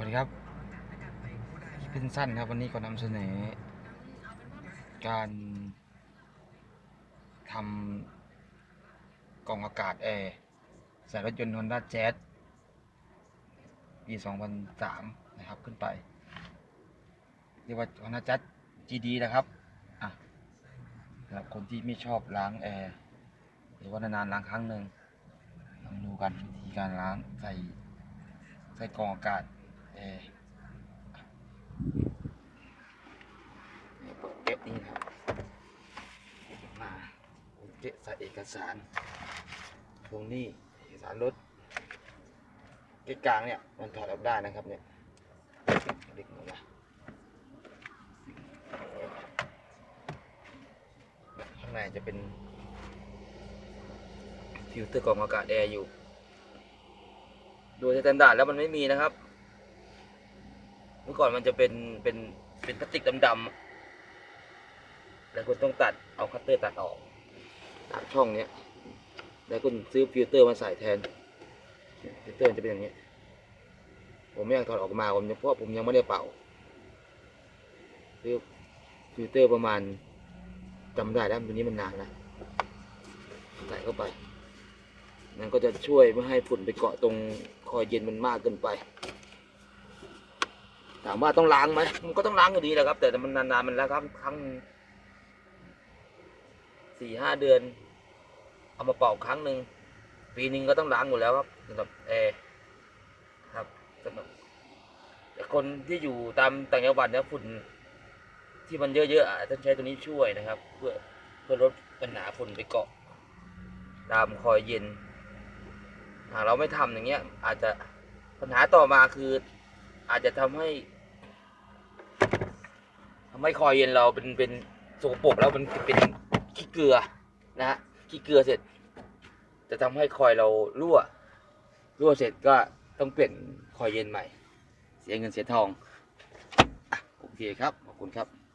วัสดีครับคลิปเป็นสั้นครับวันนี้ก็นำเสนอ การทำกล่องอากาศแอร์ใส่รถยนต์ Honda Jazz ปี 2003 นะครับขึ้นไป เรียกว่า Honda Jazz GD นะครับอะสำหรับคนที่ไม่ชอบล้างแอร์หรือว่านานๆล้างครั้งหนึ่งลองดูกันวิธีการล้างใส่ใส่กล่องอากาศ เปิดเก็บนี่นะครับมาเก็บใส่เอกสารตรงนี้เอกสารรถเก็บกลางเนี่ยมันถอดออกได้นะครับเนี่ยด็กหมดละข้างในจะเป็นฟิลเตอร์กล่องอากาศแอร์อยู่ โดยสแตนดาร์ดแล้วมันไม่มีนะครับ มื่อก่อนมันจะเป็นเป็นเป็นพลาสติกดำๆแล้วคุณต้องตัดเอาคัตเตอร์ตัดออกตัดช่องเนี้ยแล้วคุณซื้อฟิลเตอร์มาใส่แทนฟิลเตอร์จะเป็นอย่างนี้ ผมไม่อยากถอดออกมาผมยังเพราะผมยังไม่ได้เป่าซื้อฟิลเตอร์ประมาณจำได้แล้วตัวนี้มันนานนะใส่เข้าไปนั่นก็จะช่วยไม่ให้ฝุ่นไปเกาะตรงคอยเย็นมันมากเกินไป ถามว่าต้องล้างไหมมันก็ต้องล้างอยู่ดีแหละครับ แต่มันนานๆมันแล้วครับครั้งสี่ห้าเดือน เอามาเป่าครั้งหนึ่งปีหนึ่งก็ต้องล้างอยู่แล้วครับสำหรับแอร์ครับสำหรับคนที่อยู่ตามต่างจังหวัดเนี่ยฝุ่นที่มันเยอะๆอะต้องใช้ตัวนี้ช่วยนะครับ เพื่อเพื่อลดปัญหาฝุ่นไปเกาะ ตามคอยเย็นหากเราไม่ทำอย่างเงี้ย อาจจะปัญหาต่อมาคือ อาจจะทำให้ทำให้คอยเย็นเราเป็นเป็นสกปรกแล้วมันเป็นขี้เกลือนะฮะขี้เกลือเสร็จ จะทำให้คอยเรารั่ว รั่วเสร็จก็ต้องเปลี่ยนคอยเย็นใหม่ เสียเงินเสียทองอโอเคครับขอบคุณครับ